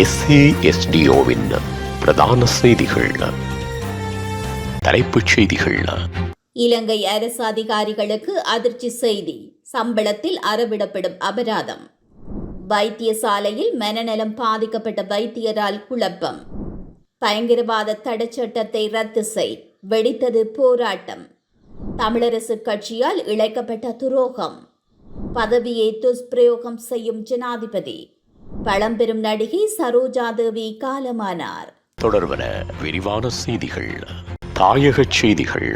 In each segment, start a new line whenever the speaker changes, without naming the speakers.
எஸ்ஏஎஸ்டிஓவின் பிரதான செய்திகள். தலைப்புச் செய்திகள்.
இலங்கை அரசு அதிகாரிகளுக்கு அதிர்ச்சி செய்தி. சம்பளத்தில் அறவிடப்படும் அபராதம். வைத்தியசாலையில் மனநலம் பாதிக்கப்பட்ட வைத்தியரால் குழப்பம். பயங்கரவாத தடைச்சட்டத்தை ரத்து செய். வெடித்தது போராட்டம். தமிழரசு கட்சியால் இழைக்கப்பட்ட துரோகம். பதவியை துஷ்பிரயோகம் செய்யும் ஜனாதிபதி. பழம்பெரும் நடிகை சரோஜா தேவி காலமானார்.
தொடர்வன விரிவான செய்திகள் தாயகச் செய்திகள்.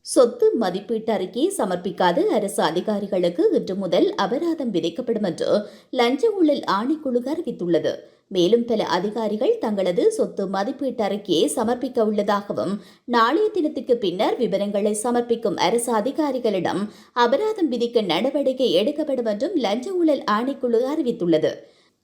சொத்து மதிப்பீட்டு அறிக்கையை சமர்ப்பிக்காத அரசு அதிகாரிகளுக்கு இன்று முதல் அபராதம் விதிக்கப்படும் என்று லஞ்ச ஊழல் ஆணைக்குழு அறிவித்துள்ளது. மேலும் பல அதிகாரிகள் தங்களது சொத்து மதிப்பீட்டு அறிக்கையை சமர்ப்பிக்க உள்ளதாகவும் நாளைய தினத்துக்கு பின்னர் விவரங்களை சமர்ப்பிக்கும் அரசு அதிகாரிகளிடம் அபராதம் விதிக்க நடவடிக்கை எடுக்கப்படும் என்றும் லஞ்ச ஊழல் ஆணைக்குழு அறிவித்துள்ளது.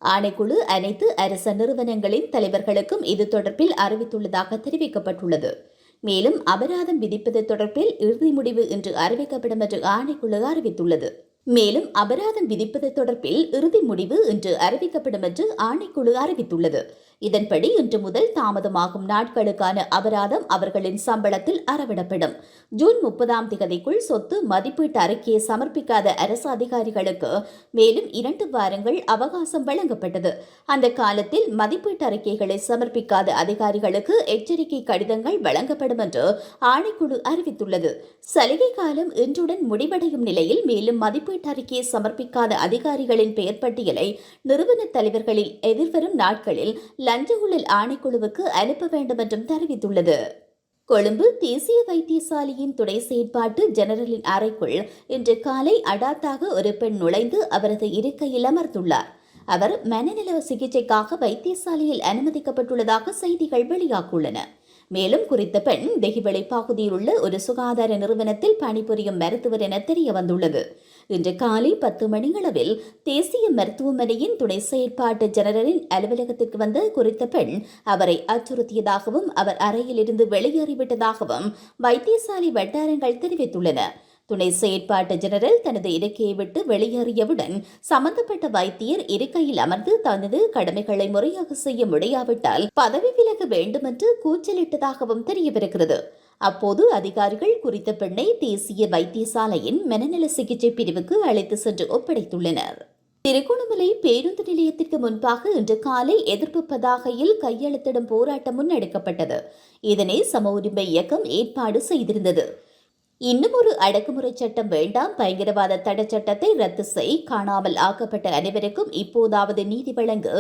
ஆணைக்குழு அனைத்து அரச நிறுவனங்களின் தலைவர்களுக்கும் இது தொடர்பில் அறிவித்துள்ளதாக தெரிவிக்கப்பட்டுள்ளது. மேலும் அபராதம் விதிப்பது தொடர்பில் இறுதி முடிவு இன்று அறிவிக்கப்படும் என்று ஆணைக்குழு அறிவித்துள்ளது. மேலும் அபராதம் விதிப்பது தொடர்பில் இறுதி முடிவு இன்று அறிவிக்கப்படும் என்று ஆணைக்குழு அறிவித்துள்ளது. இதன்படி இன்று முதல் தாமதமாகும் நாட்களுக்கான அபராதம் அவர்களின் சம்பளத்தில் அறவிடப்படும். ஜூன் முப்பதாம் திகதிக்குள் சொத்து மதிப்பீட்டு அறிக்கையை சமர்ப்பிக்காத அரசு அதிகாரிகளுக்கு மேலும் இரண்டு வாரங்கள் அவகாசம் வழங்கப்பட்டது. அந்த காலத்தில் மதிப்பீட்டு அறிக்கைகளை சமர்ப்பிக்காத அதிகாரிகளுக்கு எச்சரிக்கை கடிதங்கள் வழங்கப்படும் என்று ஆணைக்குழு அறிவித்துள்ளது. சலுகை காலம் இன்றுடன் முடிவடையும் நிலையில் மேலும் மதிப்பீட்டு அறிக்கையை சமர்ப்பிக்காத அதிகாரிகளின் பெயர் பட்டியலை நிறுவன தலைவர்களில் எதிர்வரும் நாட்களில் லஞ்ச ஊழல் ஆணைக்குழுவுக்கு அனுப்ப வேண்டும் என்றும் தெரிவித்துள்ளது. கொழும்பு தேசிய வைத்தியசாலையின் துணை செயற்பாட்டு ஜெனரலின் அறைக்குள் இன்று காலை அடாத்தாக ஒரு பெண் நுழைந்து அவரது இருக்கையில் அமர்ந்துள்ளார். அவர் மனநல சிகிச்சைக்காக வைத்தியசாலையில் அனுமதிக்கப்பட்டுள்ளதாக செய்திகள் வெளியாகியுள்ளன. மேலும் குறித்த பெண் தெஹிவளை பகுதியில் உள்ள ஒரு சுகாதார நிறுவனத்தில் பணிபுரியும் மருத்துவர் என தெரிய வந்துள்ளது இன்று காலை பத்து மணியளவில் தேசிய மருத்துவமனையின் துணை செயற்பாட்டு ஜெனரலின் அலுவலகத்திற்கு வந்த குறித்த பெண் அவரை அச்சுறுத்தியதாகவும் அவர் அறையிலிருந்து வெளியேறிவிட்டதாகவும் வைத்தியசாலை வட்டாரங்கள் தெரிவித்துள்ளன. துணை செயற்பாட்டு ஜெனரல் தனது இருக்கையை விட்டு வெளியேறியவுடன் சம்பந்தப்பட்ட வைத்தியர் இருக்கையில் அமர்ந்து தனது கடமைகளை முறையாக செய்ய முடியாவிட்டால் பதவி விலக வேண்டுமென்று கூச்சலிட்டதாகவும் தெரியவிருக்கிறது அப்போது அதிகாரிகள் குறித்த பெண்ணை தேசிய வைத்தியசாலையின் மனநல சிகிச்சை பிரிவுக்கு அழைத்து சென்று ஒப்படைத்துள்ளனர். திருகோணமலை பேருந்து நிலையத்திற்கு முன்பாக இன்று காலை எதிர்ப்பு பதாகையில் கையெழுத்திடும் போராட்டம் முன்னெடுக்கப்பட்டது இதனை சம உரிமை இயக்கம் ஏற்பாடு செய்திருந்தது. இன்னும் ஒரு அடக்குமுறை சட்டம் வேண்டாம். பயங்கரவாத தடை சட்டத்தை ரத்து செய். காணாமல் ஆக்கப்பட்ட அனைவருக்கும் இப்போதாவது நீதி வழங்கு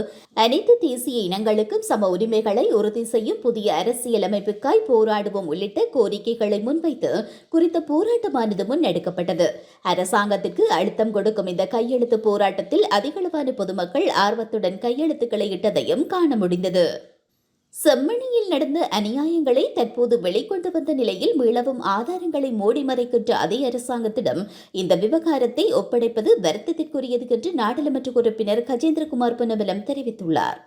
அனைத்து தேசிய இனங்களுக்கும் சம உரிமைகளை உறுதி செய்யும் புதிய அரசியலமைப்புக்காய் போராடுவோம் உள்ளிட்ட கோரிக்கைகளை முன்வைத்து குறித்த போராட்டமானது முன்னெடுக்கப்பட்டது அரசாங்கத்துக்கு அழுத்தம் கொடுக்கும் இந்த கையெழுத்து போராட்டத்தில் அதிகளவான பொதுமக்கள் ஆர்வத்துடன் கையெழுத்துக்களை இட்டதையும் காண முடிந்தது. செம்மணியில் நடந்த அநியாயங்களை தற்போது வெளிக்கொண்டு வந்த நிலையில் மீளவும் ஆதாரங்களை மூடி மறைக்கின்ற அதே அரசாங்கத்திடம் இந்த விவகாரத்தை ஒப்படைப்பது வருத்தத்திற்குரியது என்று நாடாளுமன்ற உறுப்பினர் கஜேந்திரகுமார் பொன்னம்பலம் தெரிவித்துள்ளார்.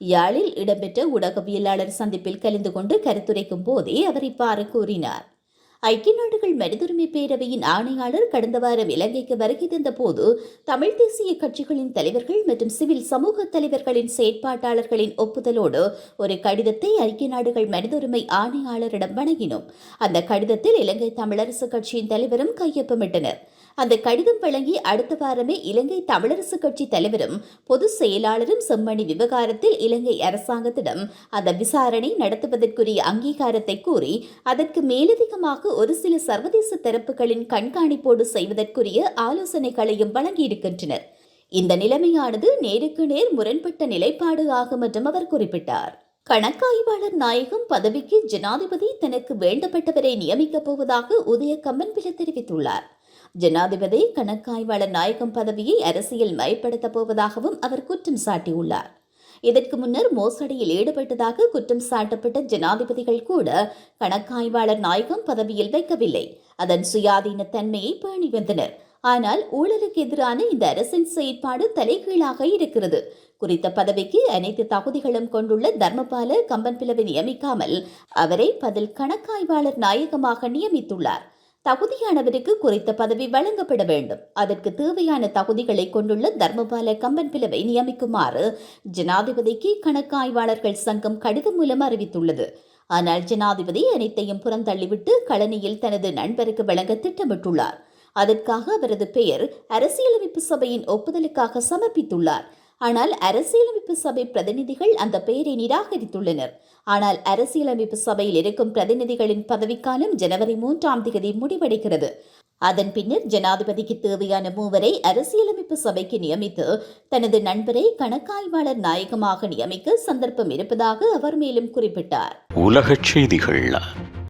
யாழில் இடம்பெற்ற ஊடகவியலாளர் சந்திப்பில் கலந்து கொண்டு கருத்துரைக்கும் போதே அவர் இவ்வாறு கூறினார். ஐக்கிய நாடுகள் மனிதுரிமை பேரவையின் ஆணையாளர் கடந்த வாரம் இலங்கைக்கு வருகை தந்தபோது தமிழ் தேசிய கட்சிகளின் தலைவர்கள் மற்றும் சிவில் சமூக தலைவர்களின் செயற்பாட்டாளர்களின் ஒப்புதலோடு ஒரு கடிதத்தை ஐக்கிய நாடுகள் மனிதுரிமை ஆணையாளரிடம் வழங்கினோம். அந்த கடிதத்தில் இலங்கை தமிழரசு கட்சியின் தலைவரும் கையொப்பமிட்டனர். அந்த கடிதம் வழங்கி அடுத்த வாரமே இலங்கை தமிழரசு கட்சி தலைவரும் பொதுச் செயலாளரும் செம்மணி விவகாரத்தில் இலங்கை அரசாங்கத்திடம் அந்த விசாரணை நடத்துவதற்குரிய அங்கீகாரத்தை கூறி அதற்கு மேலதிகமாக ஒரு சில சர்வதேச தரப்புகளின் கண்காணிப்போடு செய்வதற்குரிய ஆலோசனைகளையும் வழங்கியிருக்கின்றனர். இந்த நிலைமையானது நேருக்கு நேர் முரண்பட்ட நிலைப்பாடு ஆகும் என்றும் அவர் குறிப்பிட்டார். கணக்காய்வாளர் நாயகம் பதவிக்கு ஜனாதிபதி தனக்கு வேண்டப்பட்டவரை நியமிக்கப் போவதாக உதய கம்மன்பில தெரிவித்துள்ளார். ஜனாதிபதி கணக்காய்வாளர் நாயகம் பதவியை அரசியல் மயப்படுத்தப் போவதாகவும் அவர் குற்றம் சாட்டியுள்ளார். இதற்கு முன்னர் மோசடியில் ஈடுபட்டதாக குற்றம் சாட்டப்பட்ட ஜனாதிபதிகள் கூட கணக்காய்வாளர் நாயகம் பதவியில் வைக்கவில்லை. அதன் சுயாதீன தன்மையை பேணி வந்தனர். ஆனால் ஊழலுக்கு எதிரான இந்த அரசின் செயற்பாடு தலைகீழாக இருக்கிறது. குறித்த பதவிக்கு அனைத்து தகுதிகளும் கொண்டுள்ள தர்மபால கம்பன்பிலவை நியமிக்காமல் அவரை பதில் கணக்காய்வாளர் நாயகமாக நியமித்துள்ளார். தகுதியானவருக்கு குறித்த பதவி வழங்கப்பட வேண்டும். அதற்கு தேவையான தகுதிகளை கொண்டுள்ள தர்மபால கம்பன் பிளவை நியமிக்குமாறு ஜனாதிபதிக்கு கணக்காய்வாளர்கள் சங்கம் கடிதம் மூலம் அறிவித்துள்ளது. ஆனால் ஜனாதிபதி அனைத்தையும் புறந்தள்ளிவிட்டு களனியில் தனது நண்பருக்கு வழங்க திட்டமிட்டுள்ளார். அதற்காக அவரது பெயர் அரசியலமைப்பு சபையின் ஒப்புதலுக்காக சமர்ப்பித்துள்ளார். ஆனால் அரசியலமைப்பு சபை பிரதிநிதிகள் அந்த பெயரை நிராகரித்துள்ளனர். ஆனால் அரசியலமைப்பு சபையில் இருக்கும் பிரதிநிதிகளின் பதவிக்காலம் ஜனவரி மூன்றாம் தேதி முடிவடைகிறது. அதன் பின்னர் ஜனாதிபதிக்கு தேவையான மூவரை அரசியலமைப்பு சபைக்கு நியமித்து தனது நண்பரை கணக்காய்வாளர் நாயகமாக நியமிக்க சந்தர்ப்பம் இருப்பதாக அவர் மேலும் குறிப்பிட்டார்.
உலகச் செய்திகள்.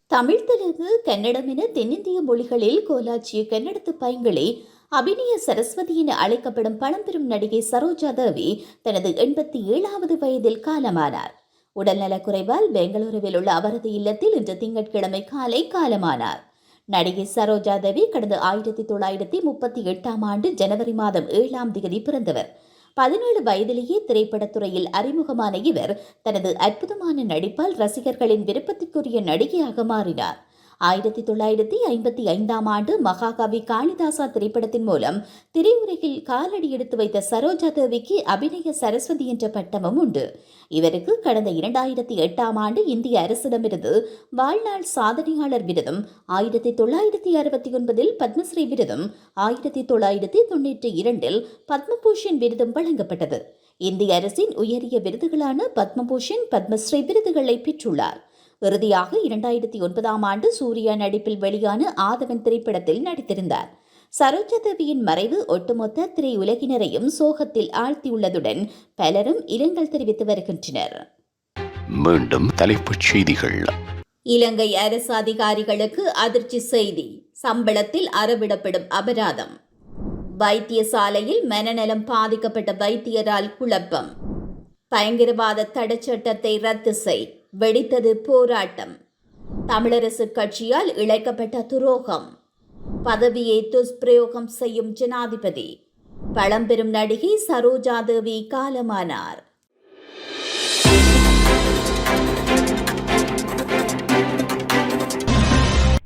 தமிழ் தெலுங்கு கன்னடம் என தென்னிந்திய மொழிகளில் கோலாச்சிய கன்னடத்து பைங்களே அபிநய சரஸ்வதி என அழைக்கப்படும் பழம்பெரும் நடிகை சரோஜா தேவி தனது எண்பத்தி ஏழாவது வயதில் காலமானார். உடல்நலக் குறைவால் பெங்களூருவில் உள்ள அவரது இல்லத்தில் இன்று திங்கட்கிழமை காலை காலமானார். நடிகை சரோஜா தேவி கடந்த ஆயிரத்தி தொள்ளாயிரத்தி முப்பத்தி எட்டாம் ஆண்டு ஜனவரி மாதம் ஏழாம் தேதி பிறந்தவர். பதினேழு வயதிலேயே திரைப்படத்துறையில் அறிமுகமான இவர் தனது அற்புதமான நடிப்பால் ரசிகர்களின் விருப்பத்திற்குரிய நடிகையாக மாறினார். ஆயிரத்தி தொள்ளாயிரத்தி ஐம்பத்தி ஐந்தாம் ஆண்டு மகாகவி காளிதாசா திரைப்படத்தின் மூலம் திரையுலகில் காலடி எடுத்து வைத்த சரோஜா தேவிக்கு அபிநய சரஸ்வதி என்ற பட்டமும் உண்டு. இவருக்கு கடந்த இரண்டாயிரத்தி எட்டாம் ஆண்டு இந்திய அரசிடமிருந்து வாழ்நாள் சாதனையாளர் விருதும் ஆயிரத்தி தொள்ளாயிரத்தி அறுபத்தி ஒன்பதில் பத்மஸ்ரீ விருதும் ஆயிரத்தி தொள்ளாயிரத்தி தொண்ணூற்றி இரண்டில் பத்மபூஷன் விருதும் வழங்கப்பட்டது. இந்திய அரசின் உயரிய விருதுகளான பத்மபூஷன் பத்மஸ்ரீ விருதுகளை பெற்றுள்ளார். இறுதியாக இரண்டாயிரத்தி ஒன்பதாம் ஆண்டு சூர்யா நடிப்பில் வெளியான ஆதவன் திரைப்படத்தில் நடித்திருந்தார். சரோஜா தேவியின் மறைவு ஒட்டுமொத்த திரையுலகினரையும் சோகத்தில் ஆழ்த்தியுள்ளதுடன் பலரும் இரங்கல் தெரிவித்து வருகின்றனர்.
மீண்டும் தலைப்புச் செய்திகள்.
இலங்கை அரசு அதிகாரிகளுக்கு அதிர்ச்சி செய்தி. சம்பளத்தில் அறவிடப்படும் அபராதம். வைத்தியசாலையில் மனநலம் பாதிக்கப்பட்ட வைத்தியரால் குழப்பம். பயங்கரவாத தடைச்சட்டத்தை ரத்து செய் வெடித்தது போராட்டம். தமிழரசு கட்சியால் இழைக்கப்பட்ட துரோகம். பதவியை துஷ்பிரயோகம் செய்யும் ஜனாதிபதி. பழம்பெரும் நடிகை சரோஜா தேவி காலமானார்.